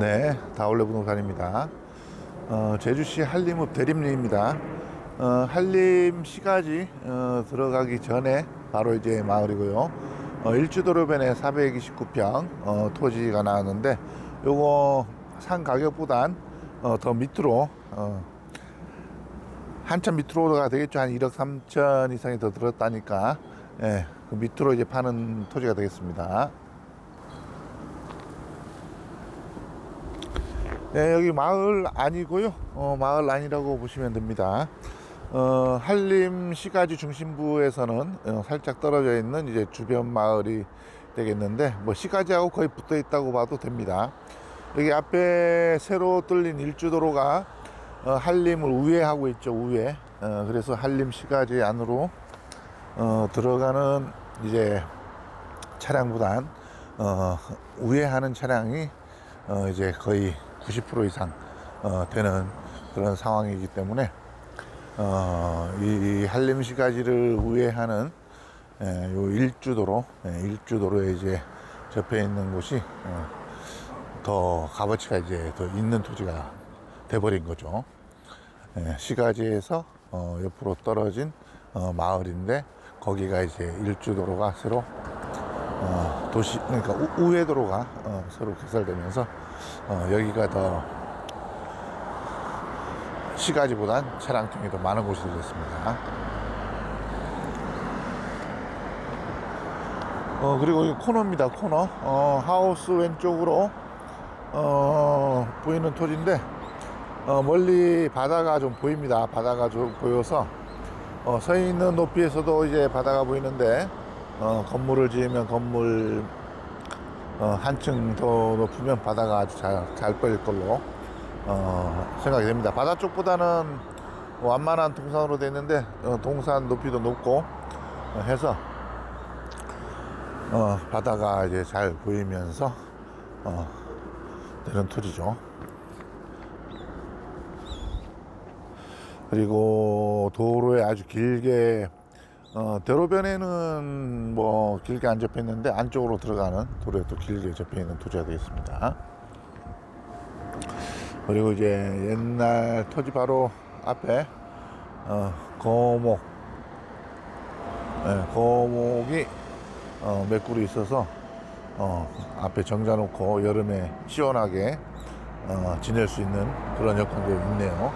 네, 다올레 부동산입니다. 어, 제주시 한림읍 대림리입니다. 어, 한림 시가지 어, 들어가기 전에 바로 이제 마을이고요. 어, 일주도로변에 429평 어, 토지가 나왔는데 요거 산 가격보단 어, 더 밑으로 어, 한참 밑으로가 되겠죠. 한 1억 3천 이상이 더 들었다니까 예, 그 밑으로 이제 파는 토지가 되겠습니다. 네, 여기 마을 아니고요. 어, 마을 아니라고 보시면 됩니다. 어, 한림 시가지 중심부에서는 어, 살짝 떨어져 있는 이제 주변 마을이 되겠는데 뭐 시가지하고 거의 붙어 있다고 봐도 됩니다. 여기 앞에 새로 뚫린 일주도로가 어, 한림을 우회하고 있죠. 우회. 어, 그래서 한림 시가지 안으로 어, 들어가는 이제 차량보단 어, 우회하는 차량이 어, 이제 거의 90% 이상 어, 되는 그런 상황이기 때문에 어, 이 한림시가지를 우회하는 예, 요 일주도로 예, 일주도로에 이제 접해 있는 곳이 어, 더 값어치가 이제 더 있는 토지가 돼버린 거죠. 예, 시가지에서 어, 옆으로 떨어진 어, 마을인데 거기가 이제 일주도로가 새로 어, 도시 그러니까 우, 우회도로가 어, 새로 개설되면서 어, 여기가 더 시가지보단 차량통이 더 많은 곳이 되겠습니다. 어, 그리고 이 코너입니다. 코너. 어, 하우스 왼쪽으로 어, 보이는 토지인데 어, 멀리 바다가 좀 보입니다. 바다가 좀 보여서 어, 서 있는 높이에서도 이제 바다가 보이는데 어, 건물을 지으면 건물 어, 한층 더 높으면 바다가 아주 잘, 잘 보일 걸로 어, 생각이 됩니다. 바다 쪽보다는 완만한 동산으로 되어 있는데 어, 동산 높이도 높고 어, 해서 어, 바다가 이제 잘 보이면서 어, 되는 토지죠. 그리고 도로에 아주 길게 어, 대로변에는 뭐 길게 안 접혀 있는데 안쪽으로 들어가는 도로에 또 길게 접혀 있는 토지가 되겠습니다. 그리고 이제 옛날 토지 바로 앞에 어, 거목, 예, 거목이 어, 몇 그루 있어서 어, 앞에 정자 놓고 여름에 시원하게 어, 지낼 수 있는 그런 여건도 있네요.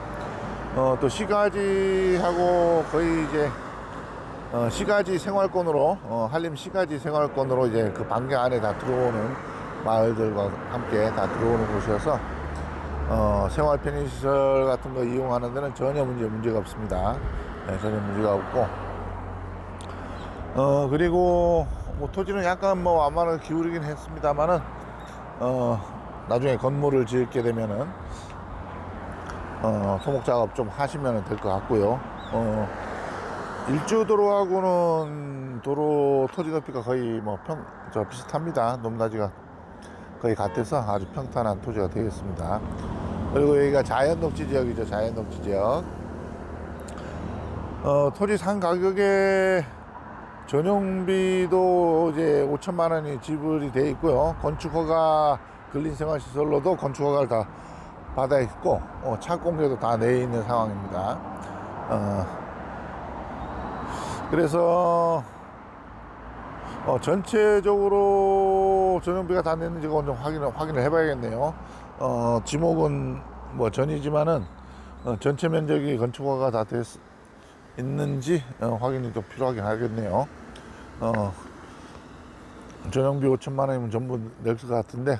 어, 또 시가지하고 거의 이제 어, 시가지 생활권으로 어, 한림 시가지 생활권으로 이제 그 반경 안에 다 들어오는 마을들과 함께 다 들어오는 곳이어서 어, 생활 편의시설 같은 거 이용하는 데는 전혀 문제 문제가 없습니다. 네, 전혀 문제가 없고 어 그리고 뭐 토지는 약간 뭐 완만을 기울이긴 했습니다만은 어 나중에 건물을 짓게 되면은 어 토목 작업 좀 하시면 될 것 같고요. 어 일주 도로하고는 도로 토지 높이가 거의 뭐 평 저 비슷합니다. 높낮이가 거의 같아서 아주 평탄한 토지가 되겠습니다. 그리고 여기가 자연 녹지 지역이죠. 자연 녹지 지역. 어, 토지 산 가격에 전용비도 이제 5천만 원이 지불이 돼 있고요. 건축 허가 근린 생활 시설로도 건축 허가를 다 받아 있고 어, 차 공개도 다 내 있는 상황입니다. 어, 그래서 어, 전체적으로 전용비가 다 냈는지 그건 좀 확인을 확인을 해봐야겠네요. 어, 지목은 뭐 전이지만은 어, 전체 면적이 건축허가 다 됐, 있는지 어, 확인이 좀 필요하긴 하겠네요. 어, 전용비 5천만 원이면 전부 낼 것 같은데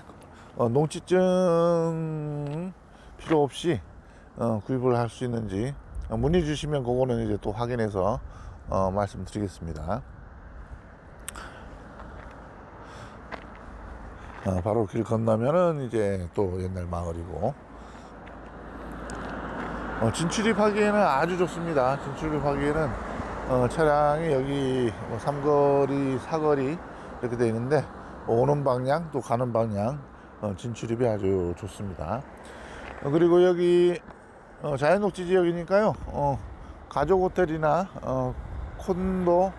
어, 농지증 필요 없이 어, 구입을 할 수 있는지 어, 문의 주시면 그거는 이제 또 확인해서 어, 말씀드리겠습니다. 어, 바로 길 건너면은 이제 또 옛날 마을이고 어, 진출입하기에는 아주 좋습니다. 진출입하기에는 어, 차량이 여기 뭐 삼거리, 사거리 이렇게 되어 있는데 오는 방향 또 가는 방향 어, 진출입이 아주 좋습니다. 어, 그리고 여기 어, 자연녹지 지역이니까요. 어, 가족 호텔이나 어, 콘도,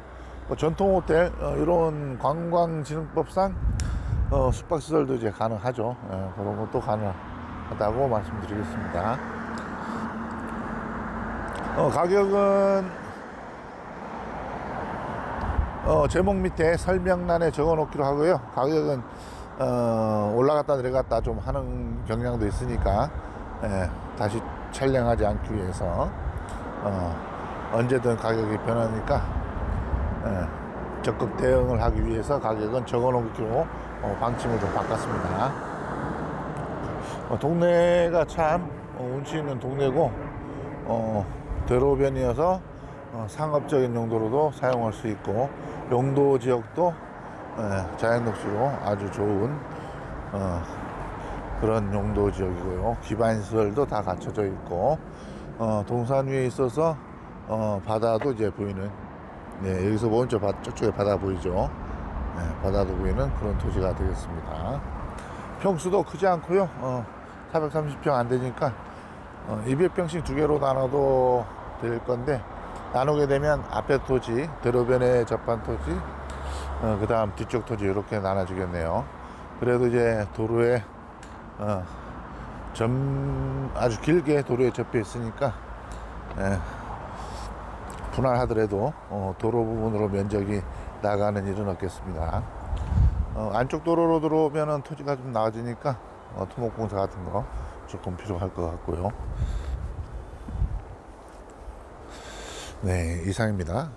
뭐 전통 호텔 어, 이런 관광진흥법상 어, 숙박시설도 이제 가능하죠. 예, 그런 것도 가능하다고 말씀드리겠습니다. 어, 가격은 어, 제목 밑에 설명란에 적어 놓기로 하고요. 가격은 어, 올라갔다 내려갔다 좀 하는 경향도 있으니까 예, 다시 촬영하지 않기 위해서 어, 언제든 가격이 변하니까 예, 적극 대응을 하기 위해서 가격은 적어 놓기로 어, 방침을 좀 바꿨습니다. 어, 동네가 참 어, 운치 있는 동네고 어, 대로변이어서 어, 상업적인 용도로도 사용할 수 있고 용도 지역도 예, 자연녹지로 아주 좋은 어, 그런 용도 지역이고요. 기반시설도 다 갖춰져 있고 어, 동산 위에 있어서 어, 바다도 이제 보이는 네, 여기서 보면 저 바, 저쪽에 바다 보이죠. 네, 바다도 보이는 그런 토지가 되겠습니다. 평수도 크지 않고요. 어, 430평 안 되니까 어, 200평씩 두 개로 나눠도 될 건데 나누게 되면 앞에 토지, 대로변에 접한 토지, 어, 그 다음 뒤쪽 토지 이렇게 나눠주겠네요. 그래도 이제 도로에 어, 점 아주 길게 도로에 접혀 있으니까 예, 분할하더라도 어, 도로 부분으로 면적이 나가는 일은 없겠습니다. 어, 안쪽 도로로 들어오면은 토지가 좀 나아지니까 어, 토목공사 같은 거 조금 필요할 것 같고요. 네, 이상입니다.